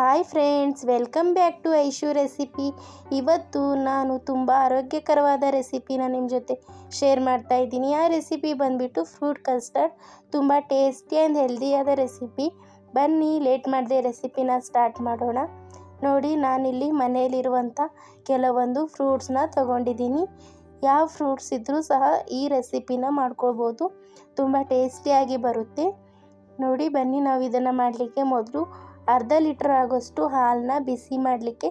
Hi friends, welcome back to Aishu recipe. ಇವತ್ತು ನಾನು ತುಂಬ ಆರೋಗ್ಯಕರವಾದ ರೆಸಿಪಿನ ನಿಮ್ಮ ಜೊತೆ ಶೇರ್ ಮಾಡ್ತಾ ಇದ್ದೀನಿ. ಆ ರೆಸಿಪಿ ಬಂದುಬಿಟ್ಟು ಫ್ರೂಟ್ ಕಸ್ಟರ್ಡ್, ತುಂಬ ಟೇಸ್ಟಿ ಆ್ಯಂಡ್ ಹೆಲ್ದಿಯಾದ ರೆಸಿಪಿ. ಬನ್ನಿ, ಲೇಟ್ ಮಾಡಿದೆ ರೆಸಿಪಿನ ಸ್ಟಾರ್ಟ್ ಮಾಡೋಣ. ನೋಡಿ, ನಾನಿಲ್ಲಿ ಮನೆಯಲ್ಲಿರುವಂಥ ಕೆಲವೊಂದು ಫ್ರೂಟ್ಸ್ನ ತಗೊಂಡಿದ್ದೀನಿ. ಯಾವ ಫ್ರೂಟ್ಸ್ ಇದ್ದರೂ ಸಹ ಈ ರೆಸಿಪಿನ ಮಾಡ್ಕೊಳ್ಬೋದು. ತುಂಬ ಟೇಸ್ಟಿಯಾಗಿ ಬರುತ್ತೆ. ನೋಡಿ, ಬನ್ನಿ ನಾವು ಇದನ್ನು ಮಾಡಲಿಕ್ಕೆ ಮೊದಲು ಅರ್ಧ ಲೀಟ್ರ್ ಆಗೋಷ್ಟು ಹಾಲನ್ನ ಬಿಸಿ ಮಾಡಲಿಕ್ಕೆ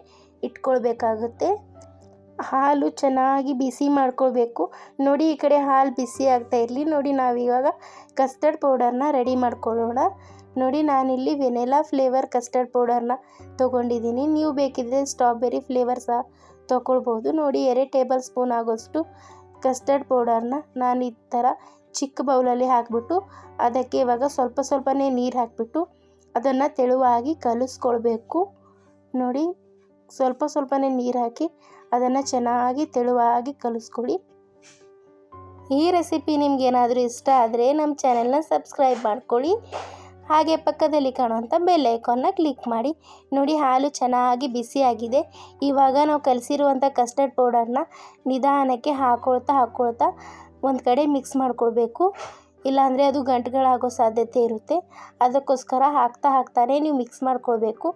ಇಟ್ಕೊಳ್ಬೇಕಾಗುತ್ತೆ. ಹಾಲು ಚೆನ್ನಾಗಿ ಬಿಸಿ ಮಾಡ್ಕೊಳ್ಬೇಕು. ನೋಡಿ, ಈ ಕಡೆ ಹಾಲು ಬಿಸಿ ಆಗ್ತಾ ಇರಲಿ. ನೋಡಿ ನಾವಿವಾಗ ಕಸ್ಟರ್ಡ್ ಪೌಡರ್ನ ರೆಡಿ ಮಾಡ್ಕೊಳ್ಳೋಣ. ನೋಡಿ, ನಾನಿಲ್ಲಿ ವೆನೆಲಾ ಫ್ಲೇವರ್ ಕಸ್ಟರ್ಡ್ ಪೌಡರ್ನ ತೊಗೊಂಡಿದ್ದೀನಿ. ನೀವು ಬೇಕಿದ್ದರೆ ಸ್ಟ್ರಾಬೆರಿ ಫ್ಲೇವರ್ ಸಹ ತೊಗೊಳ್ಬೋದು. ನೋಡಿ ಎರಡು ಟೇಬಲ್ ಸ್ಪೂನ್ ಆಗೋಷ್ಟು ಕಸ್ಟರ್ಡ್ ಪೌಡರ್ನ ನಾನು ಈ ಥರ ಚಿಕ್ಕ ಬೌಲಲ್ಲಿ ಹಾಕ್ಬಿಟ್ಟು ಅದಕ್ಕೆ ಇವಾಗ ಸ್ವಲ್ಪ ಸ್ವಲ್ಪನೇ ನೀರು ಹಾಕಿಬಿಟ್ಟು ಅದನ್ನು ತೆಳುವಾಗಿ ಕಲಿಸ್ಕೊಳ್ಬೇಕು. ನೋಡಿ, ಸ್ವಲ್ಪ ಸ್ವಲ್ಪನೇ ನೀರು ಹಾಕಿ ಅದನ್ನು ಚೆನ್ನಾಗಿ ತೆಳುವಾಗಿ ಕಲಿಸ್ಕೊಳ್ಳಿ. ಈ ರೆಸಿಪಿ ನಿಮಗೇನಾದರೂ ಇಷ್ಟ ಆದರೆ ನಮ್ಮ ಚಾನೆಲ್ನ ಸಬ್ಸ್ಕ್ರೈಬ್ ಮಾಡ್ಕೊಳ್ಳಿ. ಹಾಗೆ ಪಕ್ಕದಲ್ಲಿ ಕಾಣುವಂಥ ಬೆಲ್ ಐಕಾನ್ನ ಕ್ಲಿಕ್ ಮಾಡಿ. ನೋಡಿ, ಹಾಲು ಚೆನ್ನಾಗಿ ಬಿಸಿಯಾಗಿದೆ. ಇವಾಗ ನಾವು ಕಲಸಿರುವಂಥ ಕಸ್ಟರ್ಡ್ ಪೌಡರ್ನ ನಿಧಾನಕ್ಕೆ ಹಾಕೊಳ್ತಾ ಹಾಕ್ಕೊಳ್ತಾ ಒಂದು ಕಡೆ ಮಿಕ್ಸ್ ಮಾಡ್ಕೊಳ್ಬೇಕು. ಇಲ್ಲಾಂದರೆ ಅದು ಗಂಟುಗಳಾಗೋ ಸಾಧ್ಯತೆ ಇರುತ್ತೆ. ಅದಕ್ಕೋಸ್ಕರ ಹಾಕ್ತಾ ಹಾಕ್ತಾನೆ ನೀವು ಮಿಕ್ಸ್ ಮಾಡ್ಕೊಳ್ಬೇಕು.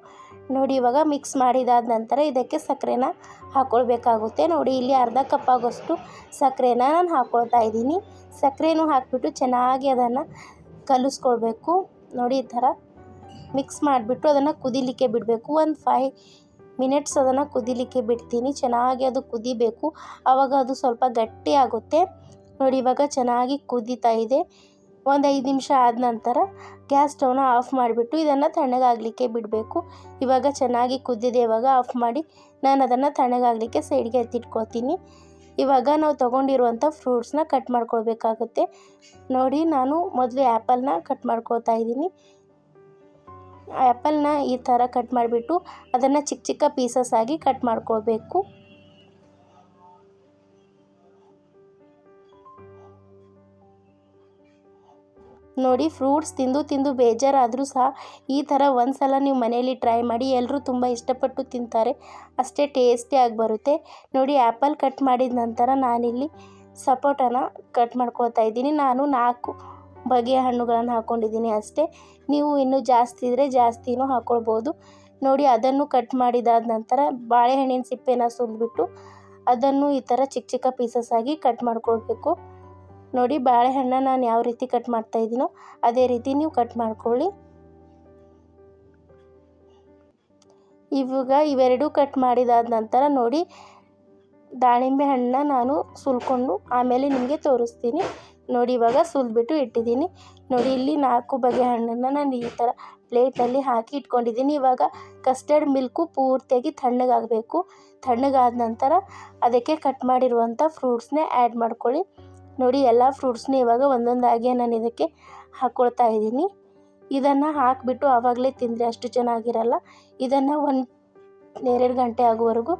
ನೋಡಿ, ಇವಾಗ ಮಿಕ್ಸ್ ಮಾಡಿದಾದ ನಂತರ ಇದಕ್ಕೆ ಸಕ್ಕರೆನ ಹಾಕ್ಕೊಳ್ಬೇಕಾಗುತ್ತೆ ನೋಡಿ, ಇಲ್ಲಿ ಅರ್ಧ ಕಪ್ ಆಗೋಷ್ಟು ಸಕ್ಕರೆನ ನಾನು ಹಾಕ್ಕೊಳ್ತಾ ಇದ್ದೀನಿ. ಸಕ್ಕರೆನೂ ಹಾಕಿಬಿಟ್ಟು ಚೆನ್ನಾಗಿ ಅದನ್ನು ಕಲಿಸ್ಕೊಳ್ಬೇಕು. ನೋಡಿ, ಈ ಥರ ಮಿಕ್ಸ್ ಮಾಡಿಬಿಟ್ಟು ಅದನ್ನು ಕುದಿಲಿಕ್ಕೆ ಬಿಡಬೇಕು. ಒಂದು ಫೈ ಮಿನಿಟ್ಸ್ ಅದನ್ನು ಕುದಿಲಿಕ್ಕೆ ಬಿಡ್ತೀನಿ. ಚೆನ್ನಾಗಿ ಅದು ಕುದಿಬೇಕು. ಆವಾಗ ಅದು ಸ್ವಲ್ಪ ಗಟ್ಟಿ ಆಗುತ್ತೆ. ನೋಡಿ, ಇವಾಗ ಚೆನ್ನಾಗಿ ಕುದೀತಾ ಇದೆ. ಒಂದು ಐದು ನಿಮಿಷ ಆದ ನಂತರ ಗ್ಯಾಸ್ ಸ್ಟವ್ನ ಆಫ್ ಮಾಡಿಬಿಟ್ಟು ಇದನ್ನು ತಣ್ಣಗಾಗಲಿಕ್ಕೆ ಬಿಡಬೇಕು. ಇವಾಗ ಚೆನ್ನಾಗಿ ಕುದ್ದಿದೆ, ಇವಾಗ ಆಫ್ ಮಾಡಿ ನಾನು ಅದನ್ನು ತಣ್ಣಗಾಗಲಿಕ್ಕೆ ಸೈಡ್ಗೆ ಎತ್ತಿಟ್ಕೋತೀನಿ. ಇವಾಗ ನಾವು ತೊಗೊಂಡಿರುವಂಥ ಫ್ರೂಟ್ಸ್ನ ಕಟ್ ಮಾಡ್ಕೊಳ್ಬೇಕಾಗುತ್ತೆ. ನೋಡಿ, ನಾನು ಮೊದಲು ಆ್ಯಪಲ್ನ ಕಟ್ ಮಾಡ್ಕೊಳ್ತಾ ಇದ್ದೀನಿ. ಆ್ಯಪಲ್ನ ಈ ಥರ ಕಟ್ ಮಾಡಿಬಿಟ್ಟು ಅದನ್ನು ಚಿಕ್ಕ ಚಿಕ್ಕ ಪೀಸಸ್ ಆಗಿ ಕಟ್ ಮಾಡ್ಕೊಳ್ಬೇಕು. ನೋಡಿ, ಫ್ರೂಟ್ಸ್ ತಿಂದು ತಿಂದು ಬೇಜಾರಾದರೂ ಸಹ ಈ ಥರ ಒಂದು ಸಲ ನೀವು ಮನೆಯಲ್ಲಿ ಟ್ರೈ ಮಾಡಿ ಎಲ್ಲರೂ ತುಂಬ ಇಷ್ಟಪಟ್ಟು ತಿಂತಾರೆ. ಅಷ್ಟೇ ಟೇಸ್ಟಿಯಾಗಿ ಬರುತ್ತೆ. ನೋಡಿ ಆ್ಯಪಲ್ ಕಟ್ ಮಾಡಿದ ನಂತರ ನಾನಿಲ್ಲಿ ಸಪೋಟನ ಕಟ್ ಮಾಡ್ಕೊಳ್ತಾ ಇದ್ದೀನಿ. ನಾನು ನಾಲ್ಕು ಬಗೆಯ ಹಣ್ಣುಗಳನ್ನು ಹಾಕ್ಕೊಂಡಿದ್ದೀನಿ ಅಷ್ಟೇ. ನೀವು ಇನ್ನೂ ಜಾಸ್ತಿ ಇದ್ದರೆ ಜಾಸ್ತಿನೂ ಹಾಕ್ಕೊಳ್ಬೋದು ನೋಡಿ, ಅದನ್ನು ಕಟ್ ಮಾಡಿದಾದ ನಂತರ ಬಾಳೆಹಣ್ಣಿನ ಸಿಪ್ಪೆನ ಸುಲಿದ್ಬಿಟ್ಟು ಅದನ್ನು ಈ ಥರ ಚಿಕ್ಕ ಚಿಕ್ಕ ಪೀಸಸ್ ಆಗಿ ಕಟ್ ಮಾಡ್ಕೊಳ್ಬೇಕು. ನೋಡಿ ಬಾಳೆಹಣ್ಣ ನಾನು ಯಾವ ರೀತಿ ಕಟ್ ಮಾಡ್ತಾ ಇದ್ದೀನೋ ಅದೇ ರೀತಿ ನೀವು ಕಟ್ ಮಾಡ್ಕೊಳ್ಳಿ. ಇವಾಗ ಇವೆರಡೂ ಕಟ್ ಮಾಡಿದಾದ ನಂತರ ನೋಡಿ ದಾಳಿಂಬೆ ಹಣ್ಣನ್ನ ನಾನು ಸುಲ್ಕೊಂಡು ಆಮೇಲೆ ನಿಮಗೆ ತೋರಿಸ್ತೀನಿ. ನೋಡಿ ಇವಾಗ ಸುಲ್ಬಿಟ್ಟು ಇಟ್ಟಿದ್ದೀನಿ. ನೋಡಿ ಇಲ್ಲಿ ನಾಲ್ಕು ಬಗೆ ಹಣ್ಣನ್ನು ನಾನು ಈ ಥರ ಪ್ಲೇಟಲ್ಲಿ ಹಾಕಿ ಇಟ್ಕೊಂಡಿದ್ದೀನಿ. ಇವಾಗ ಕಸ್ಟರ್ಡ್ ಮಿಲ್ಕು ಪೂರ್ತಿಯಾಗಿ ತಣ್ಣಗಾಗಬೇಕು. ತಣ್ಣಗಾದ ನಂತರ ಅದಕ್ಕೆ ಕಟ್ ಮಾಡಿರುವಂಥ ಫ್ರೂಟ್ಸ್ನೇ ಆ್ಯಡ್ ಮಾಡ್ಕೊಳ್ಳಿ. ನೋಡಿ, ಎಲ್ಲ ಫ್ರೂಟ್ಸ್ನ ಇವಾಗ ಒಂದೊಂದಾಗಿ ನಾನು ಇದಕ್ಕೆ ಹಾಕ್ಕೊಳ್ತಾ ಇದ್ದೀನಿ. ಇದನ್ನು ಹಾಕಿಬಿಟ್ಟು ಆವಾಗಲೇ ತಿಂದರೆ ಅಷ್ಟು ಚೆನ್ನಾಗಿರಲ್ಲ. ಇದನ್ನು ಒಂದು ಎರಡು ಗಂಟೆ ಆಗುವವರೆಗೂ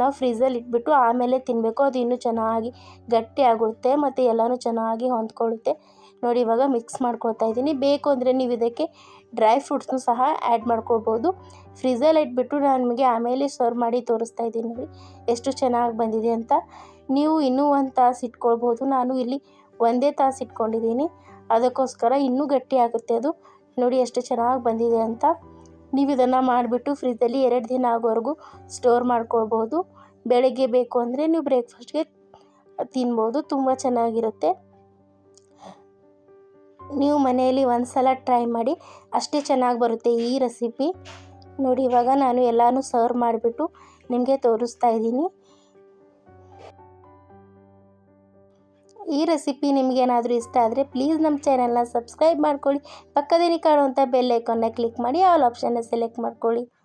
ನಾವು ಫ್ರಿಜ್ಜಲ್ಲಿ ಇಟ್ಬಿಟ್ಟು ಆಮೇಲೆ ತಿನ್ನಬೇಕು ಅದು ಇನ್ನೂ ಚೆನ್ನಾಗಿ ಗಟ್ಟಿ ಆಗುತ್ತೆ ಮತ್ತು ಎಲ್ಲನೂ ಚೆನ್ನಾಗಿ ಹೊಂದ್ಕೊಳ್ಳುತ್ತೆ. ನೋಡಿ, ಇವಾಗ ಮಿಕ್ಸ್ ಮಾಡ್ಕೊಳ್ತಾ ಇದ್ದೀನಿ. ಬೇಕು ಅಂದರೆ ನೀವು ಇದಕ್ಕೆ ಡ್ರೈ ಫ್ರೂಟ್ಸ್ನೂ ಸಹ ಆ್ಯಡ್ ಮಾಡ್ಕೊಳ್ಬೋದು. ಫ್ರಿಜ್ಜಲ್ಲಿ ಇಟ್ಬಿಟ್ಟು ನಾನು ನಿಮಗೆ ಆಮೇಲೆ ಸರ್ವ್ ಮಾಡಿ ತೋರಿಸ್ತಾ ಇದ್ದೀನಿ ನೋಡಿ, ಎಷ್ಟು ಚೆನ್ನಾಗಿ ಬಂದಿದೆ ಅಂತ. ನೀವು ಇನ್ನೂ ಒಂದು ತಾಸು ಇಟ್ಕೊಳ್ಬೋದು. ನಾನು ಇಲ್ಲಿ ಒಂದೇ ತಾಸು ಇಟ್ಕೊಂಡಿದ್ದೀನಿ. ಅದಕ್ಕೋಸ್ಕರ ಇನ್ನೂ ಗಟ್ಟಿ ಆಗುತ್ತೆ ಅದು. ನೋಡಿ ಎಷ್ಟು ಚೆನ್ನಾಗಿ ಬಂದಿದೆ ಅಂತ. ನೀವು ಇದನ್ನು ಮಾಡಿಬಿಟ್ಟು ಫ್ರಿಜ್ಜಲ್ಲಿ ಎರಡು ದಿನ ಆಗೋವರೆಗೂ ಸ್ಟೋರ್ ಮಾಡ್ಕೊಳ್ಬೋದು. ಬೆಳಗ್ಗೆ ಬೇಕು ಅಂದರೆ ನೀವು ಬ್ರೇಕ್ಫಾಸ್ಟ್ಗೆ ತಿನ್ಬೋದು. ತುಂಬ ಚೆನ್ನಾಗಿರುತ್ತೆ. ನೀವು ಮನೆಯಲ್ಲಿ ಒಂದು ಸಲ ಟ್ರೈ ಮಾಡಿ. ಅಷ್ಟೇ ಚೆನ್ನಾಗಿ ಬರುತ್ತೆ ಈ ರೆಸಿಪಿ. ನೋಡಿ ಇವಾಗ ನಾನು ಎಲ್ಲನೂ ಸರ್ವ್ ಮಾಡಿಬಿಟ್ಟು ನಿಮಗೆ ತೋರಿಸ್ತಾ ಇದ್ದೀನಿ. ಈ ರೆಸಿಪಿ ನಿಮಗೇನಾದರೂ ಇಷ್ಟ ಆದರೆ ಪ್ಲೀಸ್ ನಮ್ಮ ಚಾನಲ್ನ ಸಬ್ಸ್ಕ್ರೈಬ್ ಮಾಡ್ಕೊಳ್ಳಿ. ಪಕ್ಕದಲ್ಲಿ ಕಾಣುವಂಥ ಬೆಲ್ ಐಕಾನ್ನ ಕ್ಲಿಕ್ ಮಾಡಿ ಆಲ್ ಆಪ್ಷನ್ನ ಸೆಲೆಕ್ಟ್ ಮಾಡ್ಕೊಳ್ಳಿ.